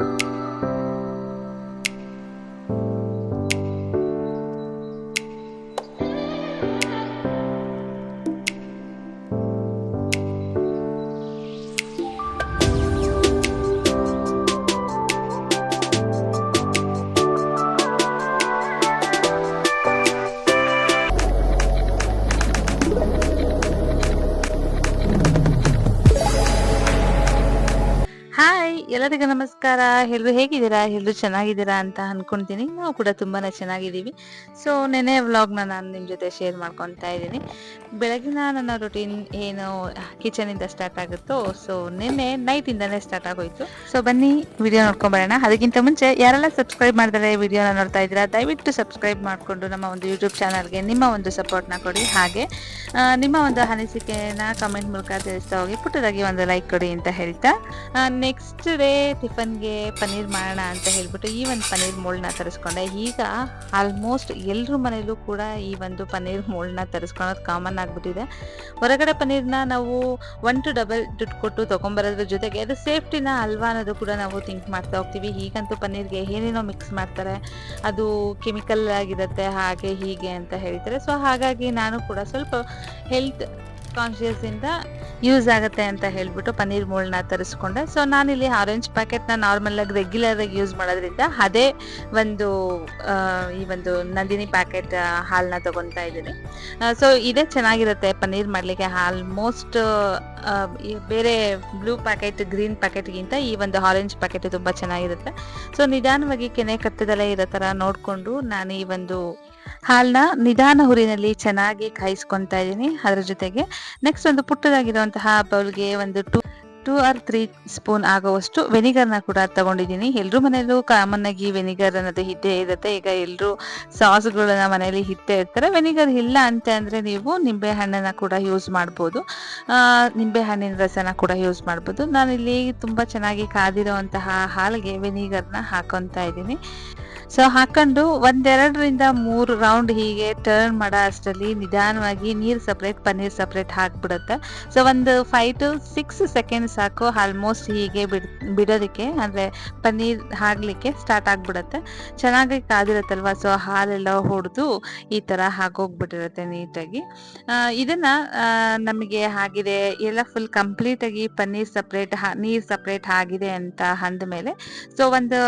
嗯。ಎಲ್ಲರಿಗೂ ನಮಸ್ಕಾರ. ಎಲ್ಲರೂ ಹೇಗಿದ್ದೀರಾ? ಎಲ್ಲರೂ ಚೆನ್ನಾಗಿದ್ದೀರಾ ಅಂತ ಅನ್ಕೊಂತೀನಿ. ನಾವು ಕೂಡ ತುಂಬಾ ಚೆನ್ನಾಗಿದ್ದೀವಿ. ಸೊ ನೆನೆ ವ್ಲಾಗ್ನ ನಾನು ನಿಮ್ಮ ಜೊತೆ ಶೇರ್ ಮಾಡ್ಕೊತಾ ಇದ್ದೀನಿ. ಬೆಳಗಿನ ನನ್ನ ರೊಟೀನ್ ಏನು ಕಿಚನಿಂದ ಸ್ಟಾರ್ಟ್ ಆಗುತ್ತೋ ಸೊ ನಿನ್ನೆ ನೈಟಿಂದನೇ ಸ್ಟಾರ್ಟ್ ಆಗೋಯ್ತು. ಸೊ ಬನ್ನಿ ವಿಡಿಯೋ ನೋಡ್ಕೊಂಬರೋಣ. ಅದಕ್ಕಿಂತ ಮುಂಚೆ ಯಾರೆಲ್ಲ ಸಬ್ಸ್ಕ್ರೈಬ್ ಮಾಡಿದರೆ ವಿಡಿಯೋನ ನೋಡ್ತಾ ಇದ್ದೀರಾ, ದಯವಿಟ್ಟು ಸಬ್ಸ್ಕ್ರೈಬ್ ಮಾಡಿಕೊಂಡು ನಮ್ಮ ಒಂದು ಯೂಟ್ಯೂಬ್ ಚಾನಲ್ಗೆ ನಿಮ್ಮ ಒಂದು ಸಪೋರ್ಟ್ನ ಕೊಡಿ. ಹಾಗೆ ನಿಮ್ಮ ಒಂದು ಅನಿಸಿಕೆನ ಕಮೆಂಟ್ ಮೂಲಕ ತಿಳಿಸ್ತಾ ಹೋಗಿ, ಪುಟ್ಟದಾಗಿ ಒಂದು ಲೈಕ್ ಕೊಡಿ ಅಂತ ಹೇಳ್ತಾ ನೆಕ್ಸ್ಟ್ ಡೇ ಟಿಫನ್ಗೆ ಪನ್ನೀರ್ ಮಾಡೋಣ ಅಂತ ಹೇಳ್ಬಿಟ್ಟು ಈ ಒಂದು ಪನ್ನೀರ್ ಮೋಲ್ಡ್ನ ತರಿಸ್ಕೊಂಡೆ. ಈಗ ಆಲ್ಮೋಸ್ಟ್ ಎಲ್ಲರ ಮನೇಲೂ ಕೂಡ ಈ ಒಂದು ಪನ್ನೀರ್ ಮೋಲ್ಡ್ನ ತರಿಸ್ಕೊಳೋದು ಕಾಮನ್ ಆಗಿಬಿಟ್ಟಿದೆ. ಹೊರಗಡೆ ಪನ್ನೀರ್ನ ನಾವು ಒನ್ ಟು ಡಬಲ್ ದುಡ್ಡು ಕೊಟ್ಟು ತೊಗೊಂಬರೋದ್ರ ಜೊತೆಗೆ ಅದು ಸೇಫ್ಟಿನ ಅಲ್ವಾ ಅನ್ನೋದು ಕೂಡ ನಾವು ಥಿಂಕ್ ಮಾಡ್ತಾ ಹೋಗ್ತೀವಿ. ಈಗಂತೂ ಪನ್ನೀರ್ಗೆ ಏನೇನೋ ಮಿಕ್ಸ್ ಮಾಡ್ತಾರೆ. ಅದು ಕೆಮಿಕಲ್ ಆಗಿರುತ್ತೆ, ಹಾಗೆ ಹೀಗೆ ಅಂತ ಹೇಳ್ತಾರೆ ಸೊ ಹಾಗಾಗಿ ನಾನು ಕೂಡ ಸ್ವಲ್ಪ ಹೆಲ್ತ್ ಕಾನ್ಶಿಯಸ್ ಇಂದ ಯೂಸ್ ಆಗುತ್ತೆ ಅಂತ ಹೇಳ್ಬಿಟ್ಟು ಪನ್ನೀರ್ ಮೂಳನ್ನ ತರಿಸ್ಕೊಂಡೆ. ಸೊ ನಾನಿಲ್ಲಿ ಆರೆಂಜ್ ಪ್ಯಾಕೆಟ್ನ ನಾರ್ಮಲ್ ಆಗಿ ರೆಗ್ಯುಲರ್ ಆಗಿ ಯೂಸ್ ಮಾಡೋದ್ರಿಂದ ಅದೇ ಒಂದು ಈ ಒಂದು ನಂದಿನಿ ಪ್ಯಾಕೆಟ್ ಹಾಲನ್ನ ತಗೊಂತಾ ಇದ್ದೀನಿ. ಸೊ ಇದೇ ಚೆನ್ನಾಗಿರುತ್ತೆ ಪನ್ನೀರ್ ಮಾಡಲಿಕ್ಕೆ ಆಲ್ಮೋಸ್ಟ್ ಬೇರೆ ಬ್ಲೂ ಪ್ಯಾಕೆಟ್ ಗ್ರೀನ್ ಪ್ಯಾಕೆಟ್ಗಿಂತ ಈ ಒಂದು ಆರೆಂಜ್ ಪ್ಯಾಕೆಟ್ ತುಂಬ ಚೆನ್ನಾಗಿರುತ್ತೆ. ಸೊ ನಿಧಾನವಾಗಿ ಕೆನೆ ಕತ್ತದಲ್ಲೇ ಇರೋ ಥರ ನೋಡಿಕೊಂಡು ನಾನು ಈ ಒಂದು ಹಾಲನ್ನ ನಿಧಾನ ಹುರಿನಲ್ಲಿ ಚೆನ್ನಾಗಿ ಕಾಯಿಸ್ಕೊತಾ ಇದ್ದೀನಿ. ಅದರ ಜೊತೆಗೆ ನೆಕ್ಸ್ಟ್ ಒಂದು ಪುಟ್ಟದಾಗಿರುವಂತಹ ಬೌಲ್ಗೆ ಒಂದು two two or three spoon ಆಗುವಷ್ಟು ವೆನಿಗರ್ನ ಕೂಡ ತಗೊಂಡಿದ್ದೀನಿ. ಎಲ್ಲರೂ ಮನೆಯಲ್ಲೂ ಕಾಮನ್ ಆಗಿ ವೆನಿಗರ್ ಅನ್ನೋದು ಇದ್ದೇ ಇರುತ್ತೆ. ಈಗ ಎಲ್ಲರೂ ಸಾಸ್ಗಳನ್ನ ಮನೆಯಲ್ಲಿ ಇಟ್ಟೇ ಇರ್ತಾರೆ. ವೆನಿಗರ್ ಇಲ್ಲ ಅಂತ ಅಂದರೆ ನೀವು ನಿಂಬೆ ಹಣ್ಣನ್ನು ಕೂಡ ಯೂಸ್ ಮಾಡ್ಬೋದು. ನಿಂಬೆ ಹಣ್ಣಿನ ರಸನ ಕೂಡ ಯೂಸ್ ಮಾಡ್ಬೋದು. ನಾನಿಲ್ಲಿ ತುಂಬಾ ಚೆನ್ನಾಗಿ ಕಾದಿರೋವಂತಹ ಹಾಲಿಗೆ ವೆನಿಗರ್ನ ಹಾಕೊತಾ ಇದ್ದೀನಿ. ಸೊ ಹಾಕೊಂಡು ಒಂದೆರಡರಿಂದ ಮೂರು ರೌಂಡ್ ಹೀಗೆ ಟರ್ನ್ ಮಾಡೋ ಅಷ್ಟರಲ್ಲಿ ನಿಧಾನವಾಗಿ ನೀರು ಸಪ್ರೇಟ್ ಪನ್ನೀರ್ ಸಪ್ರೇಟ್ ಹಾಕ್ಬಿಡುತ್ತೆ. ಸೊ ಒಂದು ಫೈವ್ ಟು ಸಿಕ್ಸ್ ಸೆಕೆಂಡ್ ಸಾಕು ಆಲ್ಮೋಸ್ಟ್ ಹೀಗೆ ಬಿಡ್, ಬಿಡೋದಕ್ಕೆ, ಅಂದರೆ ಪನ್ನೀರ್ ಹಾಕ್ಲಿಕ್ಕೆ ಸ್ಟಾರ್ಟ್ ಆಗಿಬಿಡುತ್ತೆ. ಚೆನ್ನಾಗಿ ಕಾದಿರುತ್ತಲ್ವ? ಸೊ ಹಾಲೆಲ್ಲ ಹೊಡೆದು ಈ ಥರ ಹಾಕೋಗ್ಬಿಟ್ಟಿರುತ್ತೆ ನೀಟಾಗಿ. ಇದನ್ನು ನಮಗೆ ಆಗಿದೆ ಎಲ್ಲ ಫುಲ್ ಕಂಪ್ಲೀಟಾಗಿ ಪನ್ನೀರ್ ಸಪ್ರೇಟ್ ನೀರು ಸಪ್ರೇಟ್ ಆಗಿದೆ ಅಂತ ಅಂದಮೇಲೆ ಸೊ ಒಂದು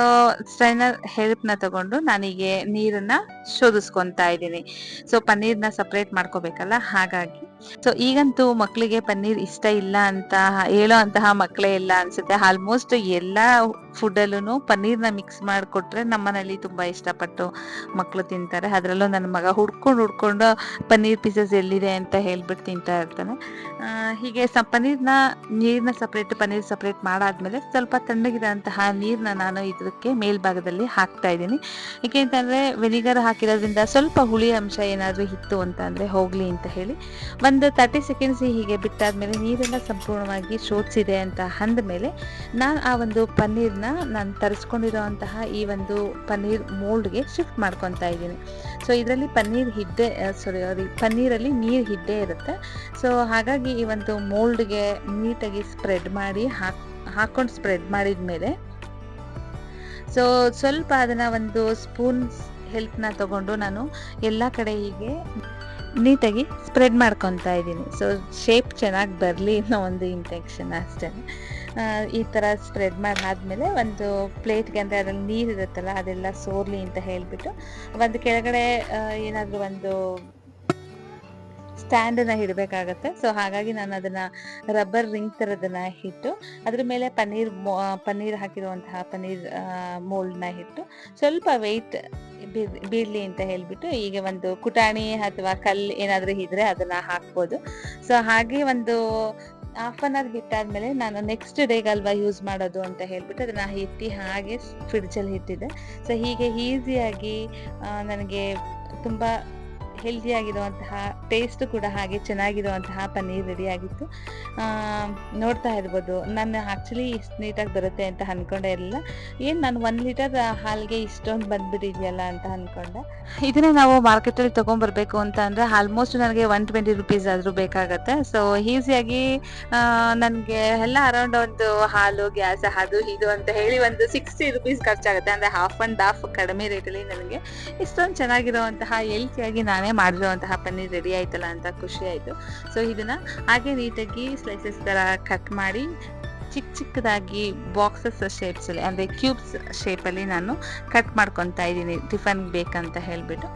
ಸ್ಟ್ರೈನರ್ ಹೆಲ್ಪ್ನ ತಗೊಂಡು ನಾನೀಗೆ ನೀರನ್ನ ಶೋಧಿಸ್ಕೊಂತಾ ಇದ್ದೀನಿ. ಸೊ ಪನ್ನೀರ್ನ ಸಪ್ರೇಟ್ ಮಾಡ್ಕೋಬೇಕಲ್ಲ? ಹಾಗಾಗಿ ಸೊ ಈಗಂತೂ ಮಕ್ಕಳಿಗೆ ಪನ್ನೀರ್ ಇಷ್ಟ ಇಲ್ಲ ಅಂತ ಹೇಳೋ ಅಂತಹ ಮಕ್ಕಳೇ ಇಲ್ಲ ಅನ್ಸುತ್ತೆ. ಆಲ್ಮೋಸ್ಟ್ ಎಲ್ಲ ಫುಡ್ಡಲ್ಲೂ ಪನ್ನೀರ್ನ ಮಿಕ್ಸ್ ಮಾಡಿಕೊಟ್ರೆ ನಮ್ಮನೇಲಿ ತುಂಬಾ ಇಷ್ಟಪಟ್ಟು ಮಕ್ಕಳು ತಿಂತಾರೆ. ಅದರಲ್ಲೂ ನನ್ನ ಮಗ ಹುಡ್ಕೊಂಡು ಹುಡ್ಕೊಂಡು ಪನ್ನೀರ್ ಪೀಸಸ್ ಎಲ್ಲಿದೆ ಅಂತ ಹೇಳ್ಬಿಟ್ಟು ತಿಂತಾ ಇರ್ತಾನೆ. ಹೀಗೆ ಸ, ಪನ್ನೀರ್ನ ನೀರನ್ನ ಸಪ್ರೇಟ್ ಪನ್ನೀರ್ ಸಪ್ರೇಟ್ ಮಾಡಾದ್ಮೇಲೆ ಸ್ವಲ್ಪ ತಣ್ಣಗಿರೋಂತಹ ನೀರನ್ನ ನಾನು ಇದಕ್ಕೆ ಮೇಲ್ಭಾಗದಲ್ಲಿ ಹಾಕ್ತಾ ಇದ್ದೀನಿ. ಏಕೆಂತಂದರೆ ವೆನಿಗರ್ ಹಾಕಿರೋದ್ರಿಂದ ಸ್ವಲ್ಪ ಹುಳಿ ಅಂಶ ಏನಾದರೂ ಇತ್ತು ಅಂತಂದರೆ ಹೋಗ್ಲಿ ಅಂತ ಹೇಳಿ. ಒಂದು ತರ್ಟಿ ಸೆಕೆಂಡ್ಸ್ ಹೀಗೆ ಬಿಟ್ಟಾದ್ಮೇಲೆ ನೀರೆಲ್ಲ ಸಂಪೂರ್ಣವಾಗಿ ಶೋಧಿಸಿದೆ ಅಂತ ಅಂದಮೇಲೆ ನಾನು ಆ ಒಂದು ಪನ್ನೀರ್ನ ನಾನು ತರಿಸ್ಕೊಂಡಿರೋವಂತಹ ಈ ಒಂದು ಪನ್ನೀರ್ ಮೋಲ್ಡ್ಗೆ ಶಿಫ್ಟ್ ಮಾಡ್ಕೊತಾ ಇದ್ದೀನಿ. ಸೊ ಇದರಲ್ಲಿ ಪನ್ನೀರ್ ಹಿಡ್ಡೆ ಸಾರಿ ಪನ್ನೀರಲ್ಲಿ ನೀರು ಹಿಡ್ಡೆ ಇರುತ್ತೆ. ಸೊ ಹಾಗಾಗಿ ಈ ಒಂದು ಮೋಲ್ಡ್ಗೆ ನೀಟಾಗಿ ಸ್ಪ್ರೆಡ್ ಮಾಡಿ ಹಾಕ್ ಹಾಕೊಂಡು ಸ್ಪ್ರೆಡ್ ಮಾಡಿದ ಮೇಲೆ ಸೊ ಸ್ವಲ್ಪ ಅದನ್ನ ಒಂದು ಸ್ಪೂನ್ ಹೆಲ್ಪ್ನ ತಗೊಂಡು ನಾನು ಎಲ್ಲ ಕಡೆ ಹೀಗೆ ನೀಟಾಗಿ ಸ್ಪ್ರೆಡ್ ಮಾಡ್ಕೊತಾ ಇದ್ದೀನಿ. ಸೊ ಶೇಪ್ ಚೆನ್ನಾಗಿ ಬರಲಿ ಅನ್ನೋ ಒಂದು ಇಂಟೆನ್ಷನ್ ಅಷ್ಟೇ. ಈ ಥರ ಸ್ಪ್ರೆಡ್ ಮಾಡಿ, ಆದಮೇಲೆ ಒಂದು ಪ್ಲೇಟ್ಗೆ ಅಂದರೆ ಅದರಲ್ಲಿ ನೀರು ಇರುತ್ತಲ್ಲ, ಅದೆಲ್ಲ ಸೋರ್ಲಿ ಅಂತ ಹೇಳಿಬಿಟ್ಟು, ಒಂದು ಕೆಳಗಡೆ ಏನಾದರೂ ಒಂದು ಸ್ಟ್ಯಾಂಡನ್ನ ಇಡಬೇಕಾಗತ್ತೆ ಸೊ ಹಾಗಾಗಿ ನಾನು ಅದನ್ನ ರಬ್ಬರ್ ರಿಂಗ್ ಥರದನ್ನ ಇಟ್ಟು, ಅದ್ರ ಮೇಲೆ ಪನ್ನೀರ್ ಪನ್ನೀರ್ ಹಾಕಿರುವಂತಹ ಪನ್ನೀರ್ ಮೋಲ್ಡ್ನ ಇಟ್ಟು, ಸ್ವಲ್ಪ ವೆಯ್ಟ್ ಬೀಳಲಿ ಅಂತ ಹೇಳ್ಬಿಟ್ಟು ಈಗ ಒಂದು ಕುಟಾಣಿ ಅಥವಾ ಕಲ್ಲು ಏನಾದರೂ ಇದ್ರೆ ಅದನ್ನ ಹಾಕ್ಬೋದು. ಸೊ ಹಾಗೆ ಒಂದು ಹಾಫ್ ಅನ್ ಅವರ್ ಹಿಟ್ಟಾದ್ಮೇಲೆ ನಾನು ನೆಕ್ಸ್ಟ್ ಡೇಗೆ ಅಲ್ವಾ ಯೂಸ್ ಮಾಡೋದು ಅಂತ ಹೇಳ್ಬಿಟ್ಟು ಅದನ್ನ ಇಟ್ಟು ಹಾಗೆ ಫ್ರಿಡ್ಜಲ್ಲಿ ಇಟ್ಟಿದ್ದೆ. ಸೊ ಹೀಗೆ ಈಸಿಯಾಗಿ ನನಗೆ ತುಂಬ ಹೆಲ್ದಿ ಆಗಿರುವಂತಹ ಟೇಸ್ಟ್ ಕೂಡ ಹಾಗೆ ಚೆನ್ನಾಗಿರುವಂತಹ ಪನ್ನೀರ್ ರೆಡಿ ಆಗಿತ್ತು. ನೋಡ್ತಾ ಇರ್ಬೋದು. ನಾನು ಆ್ಯಕ್ಚುಲಿ ಇಷ್ಟು ನೀಟಾಗಿ ಬರುತ್ತೆ ಅಂತ ಅಂದ್ಕೊಂಡೆ ಇರಲಿಲ್ಲ ಏನು ನಾನು ಒಂದು ಲೀಟರ್ ಹಾಲಿಗೆ ಇಷ್ಟೊಂದು ಬಂದ್ಬಿಟ್ಟಿದೆಯಲ್ಲ ಅಂತ ಅಂದ್ಕೊಂಡೆ ಇದನ್ನ ನಾವು ಮಾರ್ಕೆಟಲ್ಲಿ ತೊಗೊಂಬರ್ಬೇಕು ಅಂತ ಅಂದರೆ ಆಲ್ಮೋಸ್ಟ್ ನನಗೆ ಒನ್ ಟ್ವೆಂಟಿ ರುಪೀಸ್ ಆದರೂ ಬೇಕಾಗತ್ತೆ. ಸೊ ಈಸಿಯಾಗಿ ನನಗೆ ಎಲ್ಲ ಅರೌಂಡ್ ಒಂದು ಹಾಲು, ಗ್ಯಾಸ್, ಅದು, ಇದು ಅಂತ ಹೇಳಿ ಒಂದು ಸಿಕ್ಸ್ಟಿ ರುಪೀಸ್ ಖರ್ಚಾಗುತ್ತೆ. ಅಂದರೆ ಹಾಫ್ ಆ್ಯಂಡ್ ಹಾಫ್ ಕಡಿಮೆ ರೇಟಲ್ಲಿ ನನಗೆ. ಇಷ್ಟೊಂದು ಚೆನ್ನಾಗಿರುವಂತಹ ಹೆಲ್ತಿಯಾಗಿ ನಾನೇ ಮಾಡಿರುವಂತಹ ಪನ್ನೀರ್ ರೆಡಿ ಆಯ್ತಲ್ಲ ಅಂತ ಖುಷಿ ಆಯಿತು. ಸೊ ಇದನ್ನು ಹಾಗೆ ನೀಟಾಗಿ ಸ್ಲೈಸಸ್ ಥರ ಕಟ್ ಮಾಡಿ ಚಿಕ್ಕ ಚಿಕ್ಕದಾಗಿ ಬಾಕ್ಸಸ್ ಶೇಪ್ಸಲ್ಲಿ ಅಂದರೆ ಕ್ಯೂಬ್ಸ್ ಶೇಪಲ್ಲಿ ನಾನು ಕಟ್ ಮಾಡ್ಕೊತಾ ಇದ್ದೀನಿ. ಟಿಫನ್ ಬೇಕಂತ ಹೇಳಿಬಿಟ್ಟು.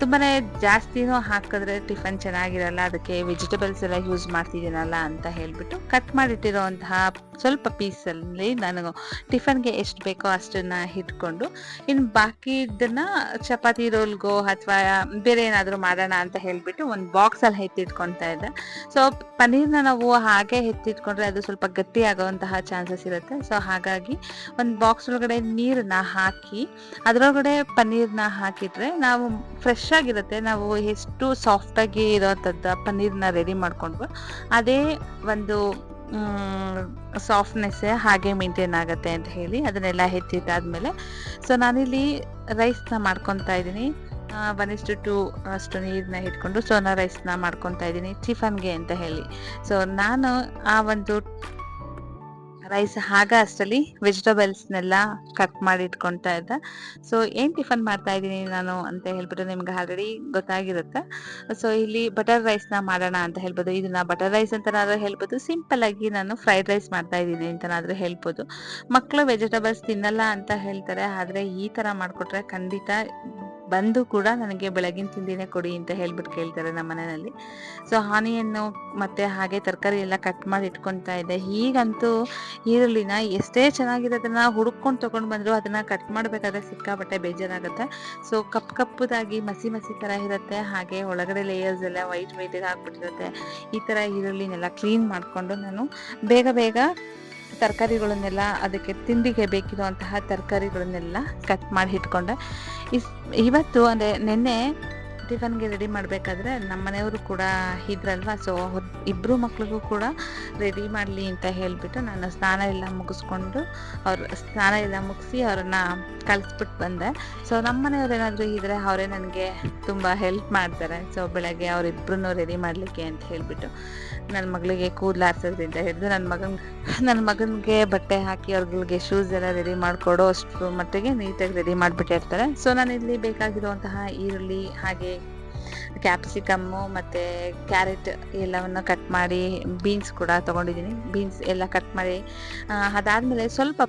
ತುಂಬಾ ಜಾಸ್ತಿನೂ ಹಾಕಿದ್ರೆ ಟಿಫನ್ ಚೆನ್ನಾಗಿರಲ್ಲ, ಅದಕ್ಕೆ ವೆಜಿಟೇಬಲ್ಸ್ ಎಲ್ಲ ಯೂಸ್ ಮಾಡ್ತಿದ್ದೀನಲ್ಲ ಅಂತ ಹೇಳಿಬಿಟ್ಟು ಕಟ್ ಮಾಡಿಟ್ಟಿರೋಂತಹ ಸ್ವಲ್ಪ ಪೀಸಲ್ಲಿ ನಾನು ಟಿಫನ್ಗೆ ಎಷ್ಟು ಬೇಕೋ ಅಷ್ಟನ್ನು ಹಿಡ್ಕೊಂಡು, ಇನ್ನು ಬಾಕಿ ಇದನ್ನ ಚಪಾತಿ ರೋಲ್ಗೋ ಅಥವಾ ಬೇರೆ ಏನಾದರೂ ಮಾಡೋಣ ಅಂತ ಹೇಳಿಬಿಟ್ಟು ಒಂದು ಬಾಕ್ಸಲ್ಲಿ ಎತ್ತಿಟ್ಕೊತಾ ಇದ್ದೆ. ಸೊ, ಪನ್ನೀರ್ನ ನಾವು ಹಾಗೆ ಎತ್ತಿಟ್ಕೊಂಡ್ರೆ ಅದು ಸ್ವಲ್ಪ ಗಟ್ಟಿ ಆಗೋವಂತಹ ಚಾನ್ಸಸ್ ಇರುತ್ತೆ. ಸೊ, ಹಾಗಾಗಿ ಒಂದು ಬಾಕ್ಸ್ ಒಳಗಡೆ ನೀರನ್ನ ಹಾಕಿ, ಅದರೊಳಗಡೆ ಪನ್ನೀರ್ನ ಹಾಕಿದರೆ ನಾವು ಫ್ರೆಶ್ ಆಗಿರುತ್ತೆ. ನಾವು ಎಷ್ಟು ಸಾಫ್ಟಾಗಿ ಇರೋವಂಥದ್ದು ಪನ್ನೀರ್ನ ರೆಡಿ ಮಾಡ್ಕೊಂಡ್ವಿ ಅದೇ ಒಂದು ಸಾಫ್ಟ್ನೆಸ್ಸೇ ಹಾಗೆ ಮೇಂಟೈನ್ ಆಗುತ್ತೆ ಅಂತ ಹೇಳಿ ಅದನ್ನೆಲ್ಲ ಹೆಚ್ಚಿಟ್ಟಾದಮೇಲೆ ಸೊ ನಾನಿಲ್ಲಿ ರೈಸ್ನ ಮಾಡ್ಕೊತಾ ಇದ್ದೀನಿ. ಒನ್ ಇಷ್ಟು ಟು, ಅಷ್ಟು ನೀರನ್ನ ಇಟ್ಕೊಂಡು ಸೋನಾ ರೈಸ್ನ ಮಾಡ್ಕೊತಾ ಇದ್ದೀನಿ ಟಿಫನ್ಗೆ ಅಂತ ಹೇಳಿ. ಸೊ ನಾನು ಆ ಒಂದು ರೈಸ್ ಆಗ ಅಷ್ಟರಲ್ಲಿ ವೆಜಿಟೇಬಲ್ಸ್ನೆಲ್ಲ ಕಟ್ ಮಾಡಿ ಇಟ್ಕೊತಾ ಇದ್ದೆ. ಸೊ ಏನು ಟಿಫನ್ ಮಾಡ್ತಾ ಇದ್ದೀನಿ ನಾನು ಅಂತ ಹೇಳ್ಬಿಟ್ಟು ನಿಮ್ಗೆ ಆಲ್ರೆಡಿ ಗೊತ್ತಾಗಿರುತ್ತೆ. ಸೊ ಇಲ್ಲಿ ಬಟರ್ ರೈಸ್ನ ಮಾಡೋಣ ಅಂತ ಹೇಳ್ಬೋದು. ಇದನ್ನ ಬಟರ್ ರೈಸ್ ಅಂತನಾದ್ರೂ ಹೇಳ್ಬೋದು. ಸಿಂಪಲ್ ಆಗಿ ನಾನು ಫ್ರೈಡ್ ರೈಸ್ ಮಾಡ್ತಾ ಇದ್ದೀನಿ ಅಂತನಾದ್ರೂ ಹೇಳ್ಬೋದು. ಮಕ್ಕಳು ವೆಜಿಟೇಬಲ್ಸ್ ತಿನ್ನಲ್ಲ ಅಂತ ಹೇಳ್ತಾರೆ. ಆದರೆ ಈ ಥರ ಮಾಡಿಕೊಟ್ರೆ ಖಂಡಿತ ಬಂದು ಕೂಡ ನನಗೆ ಬೆಳಗಿನ ತಿಂಡಿನೇ ಕೊಡಿ ಅಂತ ಹೇಳ್ಬಿಟ್ಟು ಕೇಳ್ತಾರೆ ನಮ್ಮ ಮನೆಯಲ್ಲಿ. ಸೊ ಹಾನಿಯನ್ನು ಮತ್ತೆ ಹಾಗೆ ತರಕಾರಿ ಎಲ್ಲ ಕಟ್ ಮಾಡಿ ಇಟ್ಕೊತಾ ಇದ್ದೆ. ಈಗಂತೂ ಈರುಳ್ಳಿನ ಎಷ್ಟೇ ಚೆನ್ನಾಗಿರೋದನ್ನ ಹುಡುಕೊಂಡು ತಗೊಂಡು ಬಂದರೂ ಅದನ್ನು ಕಟ್ ಮಾಡಬೇಕಾದ್ರೆ ಸಿಕ್ಕಾಪಟ್ಟೆ ಬೇಜಾರಾಗುತ್ತೆ. ಸೊ ಕಪ್ ಕಪ್ಪುದಾಗಿ ಮಸಿ ಮಸಿ ಥರ ಇರುತ್ತೆ. ಹಾಗೆ ಒಳಗಡೆ ಲೇಯರ್ಸ್ ಎಲ್ಲ ವೈಟ್ ವೈಟಿಗೆ ಹಾಕ್ಬಿಟ್ಟಿರುತ್ತೆ. ಈ ಥರ ಈರುಳ್ಳಿನೆಲ್ಲ ಕ್ಲೀನ್ ಮಾಡಿಕೊಂಡು ನಾನು ಬೇಗ ಬೇಗ ತರಕಾರಿಗಳನ್ನೆಲ್ಲ ಅದಕ್ಕೆ ತಿಂಡಿಗೆ ಬೇಕಿರುವಂತಹ ತರಕಾರಿಗಳನ್ನೆಲ್ಲ ಕಟ್ ಮಾಡಿ ಇಟ್ಕೊಂಡೆ. ಇವತ್ತು ಅಂದರೆ ನಿನ್ನೆ ಟಿಫನ್ಗೆ ರೆಡಿ ಮಾಡಬೇಕಾದ್ರೆ ನಮ್ಮ ಮನೆಯವರು ಕೂಡ ಇದ್ರಲ್ವಾ ಸೊ ಇಬ್ಬರು ಮಕ್ಕಳಿಗೂ ಕೂಡ ರೆಡಿ ಮಾಡಲಿ ಅಂತ ಹೇಳಿಬಿಟ್ಟು ನಾನು ಸ್ನಾನ ಎಲ್ಲ ಮುಗಿಸ್ಕೊಂಡು ಅವ್ರು ಸ್ನಾನ ಎಲ್ಲ ಮುಗಿಸಿ ಅವ್ರನ್ನ ಕಳಿಸ್ಬಿಟ್ಟು ಬಂದೆ. ಸೊ ನಮ್ಮ ಮನೆಯವ್ರು ಏನಾದರೂ ಇದ್ದರೆ ಅವರೇ ನನಗೆ ತುಂಬ ಹೆಲ್ಪ್ ಮಾಡ್ತಾರೆ. ಸೊ ಬೆಳಗ್ಗೆ ಅವರಿಬ್ಬರೂ ರೆಡಿ ಮಾಡಲಿಕ್ಕೆ ಅಂತ ಹೇಳಿಬಿಟ್ಟು ನನ್ನ ಮಗಳಿಗೆ ಕೂದಲು ಆರಿಸೋದ್ರಿಂದ ಹಿಡಿದು ನನ್ನ ಮಗನ ನನ್ನ ಮಗನಿಗೆ ಬಟ್ಟೆ ಹಾಕಿ ಅವ್ರಿಗೆ ಶೂಸ್ ಎಲ್ಲ ರೆಡಿ ಮಾಡಿಕೊಡೋ ಅಷ್ಟು ಮಟ್ಟಿಗೆ ನೀಟಾಗಿ ರೆಡಿ ಮಾಡಿಬಿಟ್ಟಿರ್ತಾರೆ. ಸೊ ನಾನು ಇಲ್ಲಿ ಬೇಕಾಗಿರುವಂತಹ ಈರುಳ್ಳಿ ಹಾಗೆ ಕ್ಯಾಪ್ಸಿಕಮ್ಮು ಮತ್ತು ಕ್ಯಾರೆಟ್ ಎಲ್ಲವನ್ನು ಕಟ್ ಮಾಡಿ ಬೀನ್ಸ್ ಕೂಡ ತೊಗೊಂಡಿದ್ದೀನಿ. ಬೀನ್ಸ್ ಎಲ್ಲ ಕಟ್ ಮಾಡಿ ಅದಾದಮೇಲೆ ಸ್ವಲ್ಪ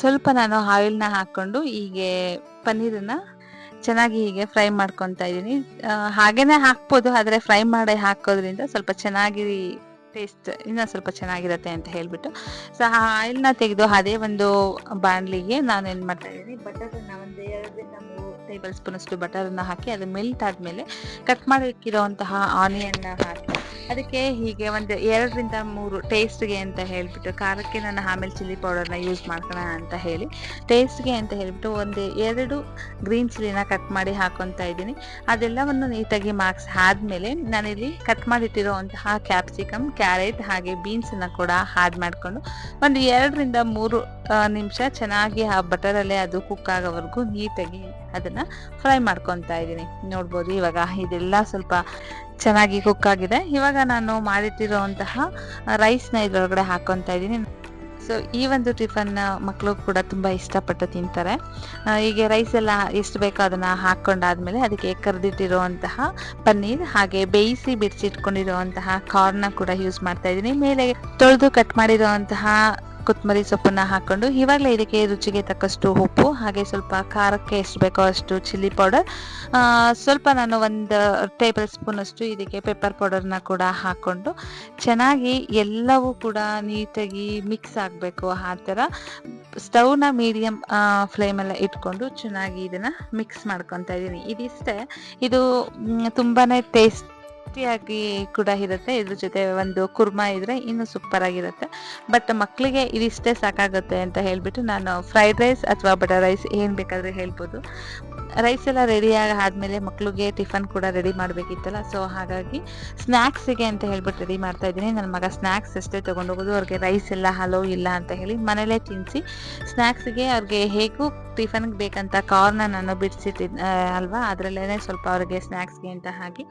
ಸ್ವಲ್ಪ ನಾನು ಆಯಿಲ್ನ ಹಾಕ್ಕೊಂಡು ಹೀಗೆ ಪನ್ನೀರನ್ನು ಚೆನ್ನಾಗಿ ಹೀಗೆ ಫ್ರೈ ಮಾಡ್ಕೊತಾ ಇದ್ದೀನಿ. ಹಾಗೇನೆ ಹಾಕ್ಬೋದು, ಆದರೆ ಫ್ರೈ ಮಾಡಿ ಹಾಕೋದ್ರಿಂದ ಸ್ವಲ್ಪ ಚೆನ್ನಾಗಿ ಟೇಸ್ಟ್ ಇನ್ನೂ ಸ್ವಲ್ಪ ಚೆನ್ನಾಗಿರುತ್ತೆ ಅಂತ ಹೇಳಿಬಿಟ್ಟು. ಸೊ ಆ ಆಯಿಲ್ನ ತೆಗೆದು ಅದೇ ಒಂದು ಬಾಣಲಿಗೆ ನಾನು ಏನು ಮಾಡ್ತಾ ಇದ್ದೀನಿ ಬಟರನ್ನ ಒಂದು ಎರಡರಿಂದ ಟೇಬಲ್ ಸ್ಪೂನ್ ಅಷ್ಟು ಬಟರನ್ನ ಹಾಕಿ ಅದು ಮೆಲ್ಟ್ ಆದ್ಮೇಲೆ ಕಟ್ ಮಾಡಿಕ್ಕಿರೋಂತಹ ಆನಿಯನ್ನ ಹಾಕಿ ಅದಕ್ಕೆ ಹೀಗೆ ಒಂದು ಎರಡರಿಂದ ಮೂರು ಟೇಸ್ಟ್ಗೆ ಅಂತ ಹೇಳಿಬಿಟ್ಟು ಖಾರಕ್ಕೆ ನಾನು ಆಮೇಲೆ ಚಿಲ್ಲಿ ಪೌಡರ್ನ ಯೂಸ್ ಮಾಡ್ಕೋಣ ಅಂತ ಹೇಳಿ ಟೇಸ್ಟ್ಗೆ ಅಂತ ಹೇಳಿಬಿಟ್ಟು ಒಂದು ಎರಡು ಗ್ರೀನ್ ಚಿಲ್ಲಿನ ಕಟ್ ಮಾಡಿ ಹಾಕೊತಾ ಇದ್ದೀನಿ. ಅದೆಲ್ಲವನ್ನು ನೀಟಾಗಿ ಮಾರ್ಕ್ಸ್ ಆದಮೇಲೆ ನಾನಿಲ್ಲಿ ಕಟ್ ಮಾಡಿಟ್ಟಿರೋವಂತಹ ಕ್ಯಾಪ್ಸಿಕಮ್ ಕ್ಯಾರೆಟ್ ಹಾಗೆ ಬೀನ್ಸನ್ನು ಕೂಡ ಹಾಡ್ ಮಾಡಿಕೊಂಡು ಒಂದು ಎರಡರಿಂದ ಮೂರು ನಿಮಿಷ. ಚೆನ್ನಾಗಿ ಆ ಬಟರಲ್ಲೇ ಅದು ಕುಕ್ ಆಗೋವರೆಗೂ ನೀಟಾಗಿ ಅದನ್ನು ಫ್ರೈ ಮಾಡ್ಕೊತಾ ಇದ್ದೀನಿ. ನೋಡ್ಬೋದು ಇವಾಗ ಇದೆಲ್ಲ ಸ್ವಲ್ಪ ಚೆನ್ನಾಗಿ ಕುಕ್ ಆಗಿದೆ. ಇವಾಗ ನಾನು ಮಾಡಿಟ್ಟಿರುವಂತಹ ರೈಸ್ನ ಇದರೊಳಗಡೆ ಹಾಕೊತಾ ಇದ್ದೀನಿ. ಸೊ ಈ ಒಂದು ಟಿಫನ್ ಮಕ್ಕಳು ಕೂಡ ತುಂಬ ಇಷ್ಟಪಟ್ಟು ತಿಂತಾರೆ. ಹೀಗೆ ರೈಸ್ ಎಲ್ಲ ಎಷ್ಟು ಬೇಕೋ ಅದನ್ನು ಹಾಕ್ಕೊಂಡಾದ್ಮೇಲೆ ಅದಕ್ಕೆ ಕರೆದಿಟ್ಟಿರುವಂತಹ ಪನ್ನೀರ್ ಹಾಗೆ ಬೇಯಿಸಿ ಬಿಡಿಸಿಟ್ಕೊಂಡಿರುವಂತಹ ಕಾರ್ನ ಕೂಡ ಯೂಸ್ ಮಾಡ್ತಾ ಇದ್ದೀನಿ. ಮೇಲೆ ತೊಳೆದು ಕಟ್ ಮಾಡಿರುವಂತಹ ಕೊತ್ತಂಬರಿ ಸೊಪ್ಪನ್ನ ಹಾಕೊಂಡು ಇವಾಗಲೇ ಇದಕ್ಕೆ ರುಚಿಗೆ ತಕ್ಕಷ್ಟು ಉಪ್ಪು, ಹಾಗೆ ಸ್ವಲ್ಪ ಖಾರಕ್ಕೆ ಎಷ್ಟು ಬೇಕೋ ಅಷ್ಟು ಚಿಲ್ಲಿ ಪೌಡರ್ ಸ್ವಲ್ಪ ನಾನು ಒಂದು ಟೇಬಲ್ ಸ್ಪೂನ್ ಅಷ್ಟು ಇದಕ್ಕೆ ಪೆಪ್ಪರ್ ಪೌಡರ್ನ ಕೂಡ ಹಾಕ್ಕೊಂಡು ಚೆನ್ನಾಗಿ ಎಲ್ಲವೂ ಕೂಡ ನೀಟಾಗಿ ಮಿಕ್ಸ್ ಆಗಬೇಕು ಆ ಥರ. ಸ್ಟವ್ನ ಮೀಡಿಯಮ್ ಫ್ಲೇಮೆಲ್ಲ ಇಟ್ಕೊಂಡು ಚೆನ್ನಾಗಿ ಇದನ್ನು ಮಿಕ್ಸ್ ಮಾಡ್ಕೊತಾ ಇದ್ದೀನಿ. ಇದಿಷ್ಟೇ. ಇದು ತುಂಬಾ ತುಂಬಾನೇ ಟೇಸ್ಟಿಯಾಗಿ ಕೂಡ ಇರುತ್ತೆ. ಇದ್ರ ಜೊತೆ ಒಂದು ಕುರ್ಮಾ ಇದ್ರೆ ಇನ್ನೂ ಸೂಪರ್ ಆಗಿರುತ್ತೆ. ಬಟ್ ಮಕ್ಕಳಿಗೆ ಇದಿಷ್ಟೇ ಸಾಕಾಗುತ್ತೆ ಅಂತ ಹೇಳ್ಬಿಟ್ಟು ನಾನು ಫ್ರೈಡ್ ರೈಸ್ ಅಥವಾ ಬಟರ್ ರೈಸ್ ಏನು ಬೇಕಾದರೆ ಹೇಳ್ಬೋದು. ರೈಸ್ ಎಲ್ಲ ರೆಡಿ ಆದಮೇಲೆ ಮಕ್ಕಳಿಗೆ ಟಿಫನ್ ಕೂಡ ರೆಡಿ ಮಾಡಬೇಕಿತ್ತಲ್ಲ ಸೊ ಹಾಗಾಗಿ ಸ್ನ್ಯಾಕ್ಸಿಗೆ ಅಂತ ಹೇಳ್ಬಿಟ್ಟು ರೆಡಿ ಮಾಡ್ತಾ ಇದ್ದೀನಿ. ನನ್ನ ಮಗ ಸ್ನ್ಯಾಕ್ಸ್ ಅಷ್ಟೇ ತೊಗೊಂಡೋಗೋದು ಅವ್ರಿಗೆ ರೈಸ್ ಎಲ್ಲ ಹಲೋ ಇಲ್ಲ ಅಂತ ಹೇಳಿ ಮನೇಲೇ ತಿನ್ನಿಸಿ ಸ್ನ್ಯಾಕ್ಸಿಗೆ ಅವ್ರಿಗೆ ಹೇಗೂ ಟಿಫನ್ಗೆ ಬೇಕಂತ ಕಾರ್ನ ನಾನು ಬಿಡಿಸಿಟ್ಟಿದ್ದ ಅಲ್ವಾ? ಅದರಲ್ಲೇ ಸ್ವಲ್ಪ ಅವ್ರಿಗೆ ಸ್ನ್ಯಾಕ್ಸ್ಗೆ ಅಂತ ಹಾಕಿ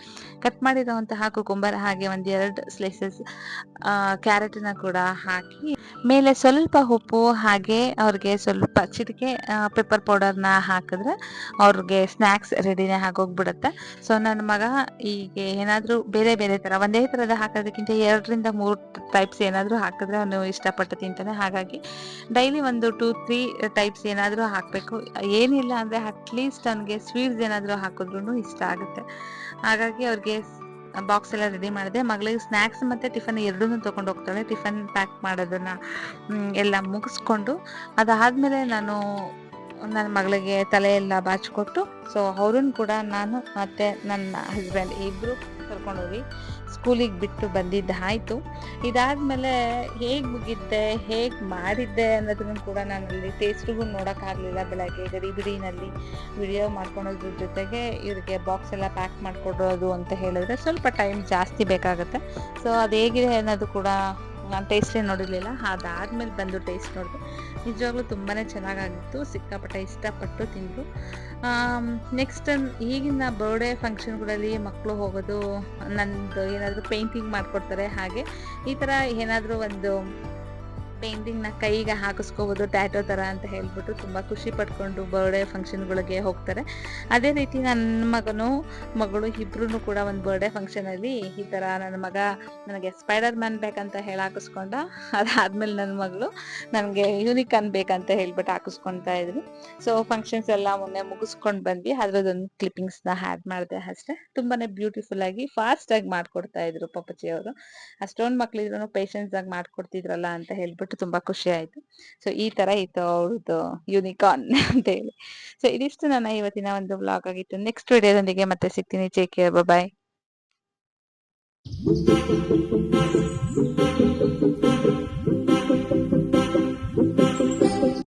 ಕಟ್ ಮಾಡಿರೋಂತಹ ಕುಕುಂಬರ್ ಹಾಗೆ ಒಂದೆರಡು ಸ್ಲೈಸಸ್ನ ಕೂಡ ಹಾಕಿ, ಮೇಲೆ ಸ್ವಲ್ಪ ಉಪ್ಪು ಹಾಗೆ ಅವ್ರಿಗೆ ಸ್ವಲ್ಪ ಚಿಟಿಕೆ ಪೆಪ್ಪರ್ ಪೌಡರ್ನ ಹಾಕಿದ್ರೆ ಅವ್ರಿಗೆ ಸ್ನ್ಯಾಕ್ಸ್ ರೆಡಿನೇ ಆಗೋಗ್ಬಿಡುತ್ತೆ. ಸೊ ನನ್ನ ಮಗ ಈಗ ಏನಾದರೂ ಬೇರೆ ಬೇರೆ ಥರ ಒಂದೇ ಥರದ ಹಾಕೋದಕ್ಕಿಂತ ಎರಡರಿಂದ ಮೂರು ಟೈಪ್ಸ್ ಏನಾದರೂ ಹಾಕಿದ್ರೆ ಅವನು ಇಷ್ಟಪಟ್ಟು ತಿಂತಾನೆ. ಹಾಗಾಗಿ ಡೈಲಿ ಒಂದು ಟೂ ತ್ರೀ ಟೈಪ್ಸ್ ಏನಾದರೂ ಹಾಕಬೇಕು. ಏನಿಲ್ಲ ಅಂದರೆ ಅಟ್ಲೀಸ್ಟ್ ಅವನಿಗೆ ಸ್ವೀಟ್ಸ್ ಏನಾದರೂ ಹಾಕಿದ್ರೂ ಇಷ್ಟ ಆಗುತ್ತೆ. ಹಾಗಾಗಿ ಅವ್ರಿಗೆ ಬಾಕ್ಸ್ ಎಲ್ಲ ರೆಡಿ ಮಾಡಿದೆ. ಮಗಳಿಗೆ ಸ್ನ್ಯಾಕ್ಸ್ ಮತ್ತು ಟಿಫನ್ ಎರಡೂ ತೊಗೊಂಡು ಹೋಗ್ತಾಳೆ. ಟಿಫನ್ ಪ್ಯಾಕ್ ಮಾಡೋದನ್ನ ಎಲ್ಲ ಮುಗಿಸ್ಕೊಂಡು ಅದಾದ್ಮೇಲೆ ನಾನು ನನ್ನ ಮಗಳಿಗೆ ತಲೆ ಎಲ್ಲ ಬಾಚಿಕೊಟ್ಟು ಸೊ ಅವ್ರನ್ನ ಕೂಡ ನಾನು ಮತ್ತೆ ನನ್ನ ಹಸ್ಬೆಂಡ್ ಇಬ್ಬರು ಕರ್ಕೊಂಡೋಗಿ ಸ್ಕೂಲಿಗೆ ಬಿಟ್ಟು ಬಂದಿದ್ದು ಆಯಿತು. ಇದಾದಮೇಲೆ ಹೇಗೆ ಮುಗಿದ್ದೆ, ಹೇಗೆ ಮಾಡಿದ್ದೆ ಅನ್ನೋದನ್ನು ಕೂಡ ನಾನು ಅಲ್ಲಿ ಟೇಸ್ಟಿಗೂ ನೋಡೋಕ್ಕಾಗಲಿಲ್ಲ ಬೆಳಗ್ಗೆ. ಗಡಿಬಿಡಿನಲ್ಲಿ ವಿಡಿಯೋ ಮಾಡ್ಕೊಳೋದ್ರ ಜೊತೆಗೆ ಇವರಿಗೆ ಬಾಕ್ಸ್ ಎಲ್ಲ ಪ್ಯಾಕ್ ಮಾಡಿಕೊಡೋದು ಅಂತ ಹೇಳಿದ್ರೆ ಸ್ವಲ್ಪ ಟೈಮ್ ಜಾಸ್ತಿ ಬೇಕಾಗುತ್ತೆ. ಸೊ ಅದು ಹೇಗಿದೆ ಅನ್ನೋದು ಕೂಡ ನಾನು ಟೇಸ್ಟೇ ನೋಡಿರಲಿಲ್ಲ. ಅದಾದ್ಮೇಲೆ ಬಂದು ಟೇಸ್ಟ್ ನೋಡಿದೆ. ನಿಜವಾಗ್ಲೂ ತುಂಬಾ ಚೆನ್ನಾಗಾಗಿತ್ತು. ಸಿಕ್ಕಾಪಟ್ಟೆ ಇಷ್ಟಪಟ್ಟು ತಿಂದರು ನೆಕ್ಸ್ಟ್ ಈಗಿನ ಬರ್ಡೇ ಫಂಕ್ಷನ್ಗಳಲ್ಲಿ ಮಕ್ಕಳು ಹೋಗೋದು, ನಂದು ಏನಾದರೂ ಪೇಂಟಿಂಗ್ ಮಾಡಿಕೊಡ್ತಾರೆ ಹಾಗೆ, ಈ ಥರ ಏನಾದರೂ ಒಂದು ಪೇಂಟಿಂಗ್ನ ಕೈಗೆ ಹಾಕಿಸ್ಕೋಬೋದು ಟ್ಯಾಟೋ ತರ ಅಂತ ಹೇಳ್ಬಿಟ್ಟು ತುಂಬಾ ಖುಷಿ ಪಡ್ಕೊಂಡು ಬರ್ಡೇ ಫಂಕ್ಷನ್ಗಳಿಗೆ ಹೋಗ್ತಾರೆ. ಅದೇ ರೀತಿ ನನ್ನ ಮಗನು, ಮಗಳು ಇಬ್ರು ಕೂಡ ಒಂದು ಬರ್ಡೇ ಫಂಕ್ಷನಲ್ಲಿ ಈ ತರ ನನ್ನ ಮಗ ನನಗೆ ಸ್ಪೈಡರ್ ಮ್ಯಾನ್ ಬೇಕಂತ ಹೇಳಿ ಹಾಕಿಸ್ಕೊಂಡ, ಅದಾದ್ಮೇಲೆ ನನ್ನ ಮಗಳು ನನಗೆ ಯೂನಿಕಾನ್ ಬೇಕಂತ ಹೇಳ್ಬಿಟ್ಟು ಹಾಕಿಸ್ಕೊಂತ ಇದ್ರು ಸೊ ಫಂಕ್ಷನ್ಸ್ ಎಲ್ಲ ಮೊನ್ನೆ ಮುಗಿಸ್ಕೊಂಡು ಬಂದ್ವಿ. ಅದ್ರದೊಂದು ಕ್ಲಿಪ್ಪಿಂಗ್ಸ್ನ ಆ್ಯಡ್ ಮಾಡಿದೆ ಅಷ್ಟೇ. ತುಂಬಾನೇ ಬ್ಯೂಟಿಫುಲ್ ಆಗಿ ಫಾಸ್ಟ್ ಆಗಿ ಮಾಡ್ಕೊಡ್ತಾ ಇದ್ರು ಪಪ್ಪಚ್ಚಿ ಅವರು. ಅಷ್ಟೊಂದು ಮಕ್ಳಿದ್ರು ಪೇಷನ್ಸ್ ಆಗಿ ಮಾಡ್ಕೊಡ್ತಿದ್ರಲ್ಲ ಅಂತ ಹೇಳ್ಬಿಟ್ಟು ತುಂಬಾ ಖುಷಿ ಆಯ್ತು. ಸೊ ಈ ತರ ಇತ್ತು ಅವ್ರದ್ದು ಯೂನಿಕಾರ್ನ್ ಅಂತ ಹೇಳಿ. ಸೊ ಇದಿಷ್ಟು ನನ್ನ ಇವತ್ತಿನ ಒಂದು ಬ್ಲಾಗ್ ಆಗಿತ್ತು. ನೆಕ್ಸ್ಟ್ ವಿಡಿಯೋದೊಂದಿಗೆ ಮತ್ತೆ ಸಿಗ್ತೀನಿ. ಚೇಕೆ ಬಾಯ್ Thank you.